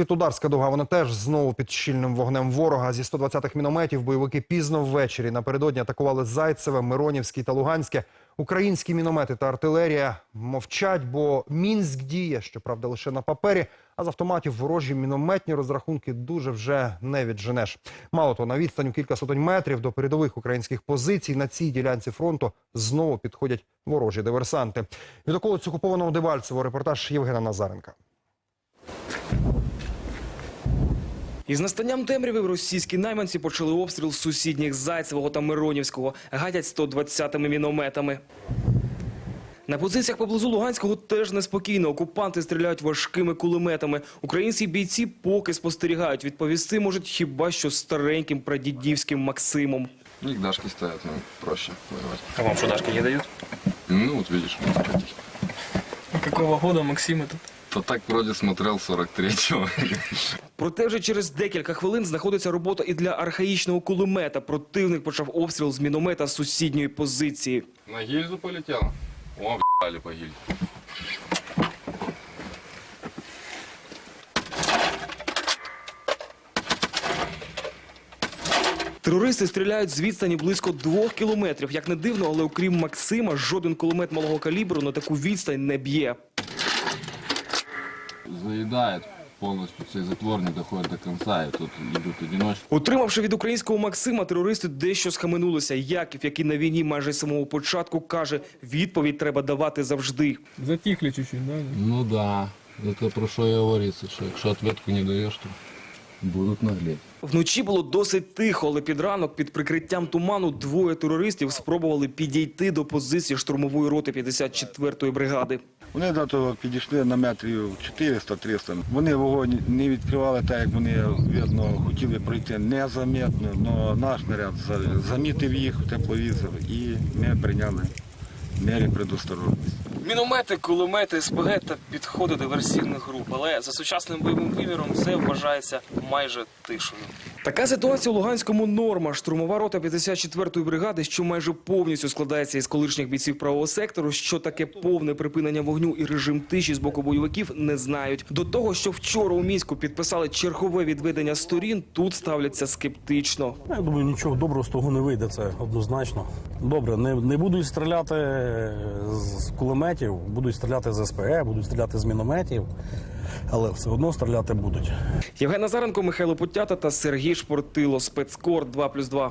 Світлодарська дуга, вона теж знову під щільним вогнем ворога. Зі 120-х мінометів бойовики пізно ввечері напередодні атакували Зайцеве, Миронівський та Луганське. Українські міномети та артилерія мовчать, бо Мінськ діє, щоправда, лише на папері, а з автоматів ворожі мінометні розрахунки дуже вже не відженеш. Мало того, на відстань кілька сотень метрів до передових українських позицій на цій ділянці фронту знову підходять ворожі диверсанти. Від околиць окупованого Дебальцево репортаж Євгена Назаренка. Із настанням темряви російські найманці почали обстріл з сусідніх Зайцевого та Миронівського, гатять 120-ми мінометами. На позиціях поблизу Луганського теж неспокійно. Окупанти стріляють важкими кулеметами. Українські бійці поки спостерігають. Відповісти можуть хіба що стареньким прадідівським Максимом. У них дашки стоят, ну, проще воевать. А вам что, Дашки не дают? Ну, вот видишь, Какого года Максим этот? То так вроде смотрел 43-го. Проте вже через декілька хвилин знаходиться робота і для архаїчного кулемета. Противник почав обстріл з міномета з сусідньої позиції. На гильзу полетел. О, въебали по гильзе. Терористи стріляють з відстані близько двох кілометрів. Як не дивно, але окрім Максима, жоден кулемет малого калібру на таку відстань не б'є. Заедает полностью, цей затвор не доходит до конца, и тут идут одиночки. Отримавши від українського Максима, терористи дещо схаменулися. Яків, який на війні майже з самого початку, каже, відповідь треба давати завжди. Затихли чуть-чуть, да? Ну да, это про що і говориться, що якщо ответку не даєш, то будуть наглеть. Вночі було досить тихо, але під ранок під прикриттям туману двоє терористів спробували підійти до позиції штурмової роти 54-ї бригади. Вони до того підійшли на метрів 400-300. Вони вогонь не відкривали так, як вони видно хотіли пройти незаметно, але наш наряд замітив їх в тепловізор і ми прийняли мері предосторожності. Міномети, кулемети, СПГ та підходи диверсійних груп. Але за сучасним бойовим виміром це вважається майже тишою. Така ситуація у Луганському норма. Штурмова рота 54-ї бригади, що майже повністю складається із колишніх бійців правого сектору. Що таке повне припинення вогню і режим тиші з боку бойовиків, не знають. До того, що вчора у міську підписали чергове відведення сторін, тут ставляться скептично. Ну, Я думаю, нічого доброго з того не вийде, це однозначно. Добре, не, не будуть стріляти з кулеметів, будуть стріляти з СПГ, будуть стріляти з мінометів, але все одно стріляти будуть. Євген Назаренко, Михайло Путята та Сергій Шпортило. Спецкор 2+,2.